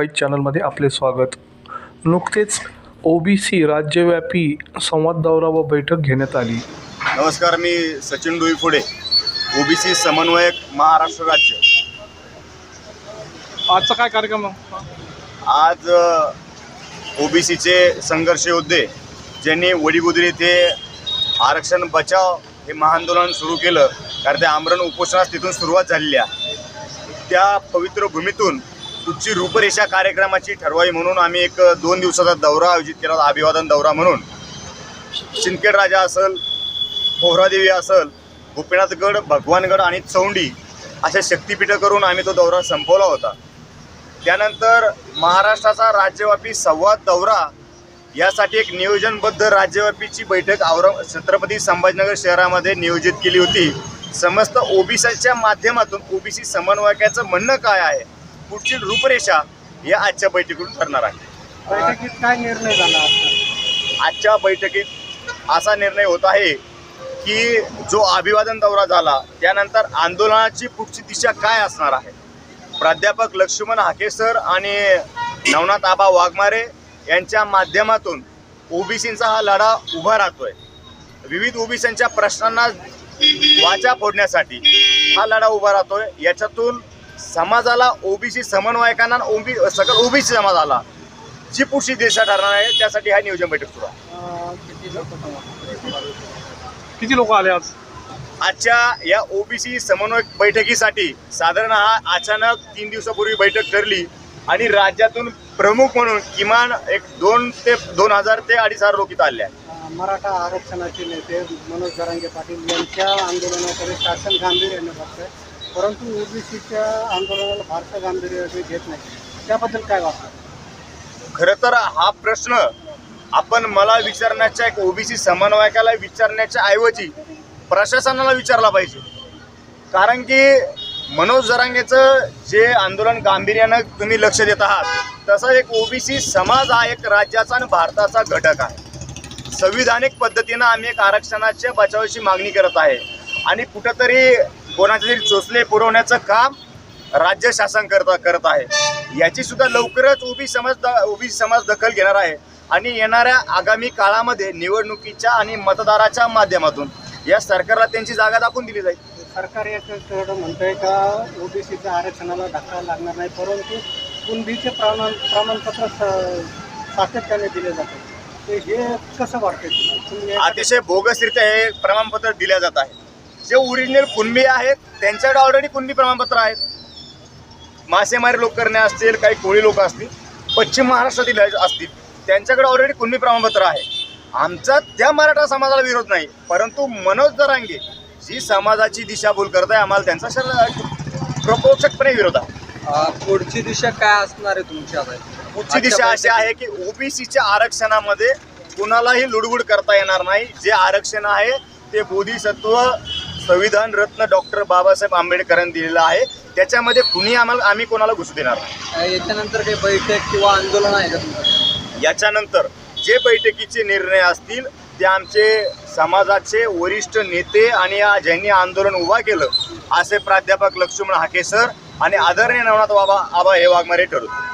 Five चॅनलमध्ये आपले स्वागत. नुकतेच ओबीसी राज्यव्यापी संवाद दौरा व बैठक घेण्यात आली. नमस्कार मी सचिन डोईफोडे ओबीसी समन्वयक महाराष्ट्र राज्य. आजचा काय कार्यक्रम? आज ओबीसीचे संघर्ष योद्धे ज्यांनी वडीगुद्री येथे आरक्षण बचाव हे महाआंदोलन सुरू केलं कारण ते आमरण उपोषणास तिथून सुरुवात झालेली आहे. त्या पवित्र भूमीतून पुढची रूपरेषा कार्यक्रमाची ठरवावी म्हणून आम्ही एक दोन दिवसाचा दौरा आयोजित केला होता, अभिवादन दौरा म्हणून. सिंदखेड राजा असल पोहरादेवी असल गोपीनाथगड भगवानगड आणि चौंडी अशा शक्तिपीठं करून आम्ही तो दौरा संपवला होता. त्यानंतर महाराष्ट्राचा राज्यव्यापी संवाद दौरा यासाठी एक नियोजनबद्ध राज्यव्यापीची बैठक औरंग छत्रपती संभाजीनगर शहरामध्ये नियोजित केली होती. समस्त ओबीसीच्या माध्यमातून ओबीसी समन्वयकाचं म्हणणं काय आहे? पुढची रूपरेषा या आजच्या बैठकीतून ठरणार आहे. बैठकीत काय निर्णय झाला आजचा? आजच्या बैठकीत असा निर्णय होत आहे की जो अभिवादन दौरा झाला त्यानंतर आंदोलनाची पुढची दिशा काय असणार आहे? प्राध्यापक लक्ष्मण हाकेसर आणि नवनाथ आबा वाघमारे यांच्या माध्यमातून ओबीसींचा हा लढा उभा राहतोय. विविध ओबीसींच्या प्रश्नांना वाचा फोडण्यासाठी हा लढा उभा राहतोय. याच्यातून समाजाला ओबीसी समन्वयकांना ओबी सकल ओबीसी समाजाला जी पुढची दिशा ठरणार आहे त्यासाठी हा नियोजन बैठक सुरू आहे. किती लोक आले आज? आजच्या या ओबीसी समन्वय बैठकीसाठी साधारण हा अचानक तीन दिवसापूर्वी बैठक ठरली आणि राज्यातून प्रमुख म्हणून किमान एक दोन ते दोन हजार ते अडीच हजार लोक इथं आले आहेत. मराठा आरक्षणाचे नेते मनोज जरांगे पाटील यांच्या आंदोलनाकडे शासन गांभीर्याने बघतंय. परंतु ओबीसीच्या आंदोलनाला फारसं गांभीर्य घेत नाही. त्याबद्दल काय वाटतं? खरं तर हा प्रश्न आपण मला विचारण्याच्या एक ओबीसी समन्वयकाला विचारण्याच्या ऐवजी प्रशासनाला विचारला पाहिजे. कारण की मनोज जरांगेचं जे आंदोलन गांभीर्यानं तुम्ही लक्ष देत आहात तसं एक ओबीसी समाज हा एक राज्याचा आणि भारताचा घटक आहे. संविधानिक पद्धतीनं आम्ही एक आरक्षणाच्या बचावाची मागणी करत आहे. आणि कुठंतरी कोणाचे तरी चोचले पुरवण्याचं काम राज्य शासन करत करत आहे. याची सुद्धा लवकरच उभी समाज उभी समाज दखल घेणार आहे. आणि येणाऱ्या आगामी काळामध्ये निवडणुकीच्या आणि मतदाराच्या माध्यमातून या सरकारला त्यांची जागा दाखवून दिली जाईल. सरकार याकडं म्हणतंय का ओबीसीच्या आरक्षणाला धक्का लागणार नाही परंतु कुणबीचे प्रमाण प्रमाणपत्र सातत्याने दिले जाते ते हे कसं या- अतिशय बोगसरित्या हे प्रमाणपत्र दिल्या जात आहे. जे ओरिजिनल कुणबी आहेत त्यांच्याकडे ऑलरेडी कुणबी प्रमाणपत्र आहेत. मासेमारी लोक करणे असतील काही कोळी लोक असतील पश्चिम महाराष्ट्रातील असतील त्यांच्याकडे ऑलरेडी कुणबी प्रमाणपत्र आहे. आमचा त्या मराठा समाजाला विरोध नाही परंतु मनोज दरांगे जी समाजाची दिशाभूल करत आहे आम्हाला त्यांचा शर प्रपोषकपणे विरोध आहे. पुढची दिशा काय असणार आहे तुमची आता? पुढची दिशा अशी आहे की ओबीसीच्या आरक्षणामध्ये कुणालाही लुडबुड करता येणार नाही. जे आरक्षण आहे ते बोधिसत्व संविधान रत्न डॉक्टर बाबासाहेब आंबेडकरांनी दिलेलं आहे. त्याच्यामध्ये कुणी आम्हाला आम्ही कोणाला घुसू देणार याच्यानंतर काही बैठक किंवा आंदोलन आहे का याच्यानंतर जे बैठकीचे निर्णय असतील ते आमचे समाजाचे वरिष्ठ नेते आणि ज्यांनी आंदोलन उभा केलं असे प्राध्यापक लक्ष्मण हाके सर आणि आदरणीय नवनाथ बाबा आबा हे वाघमारे ठरवतो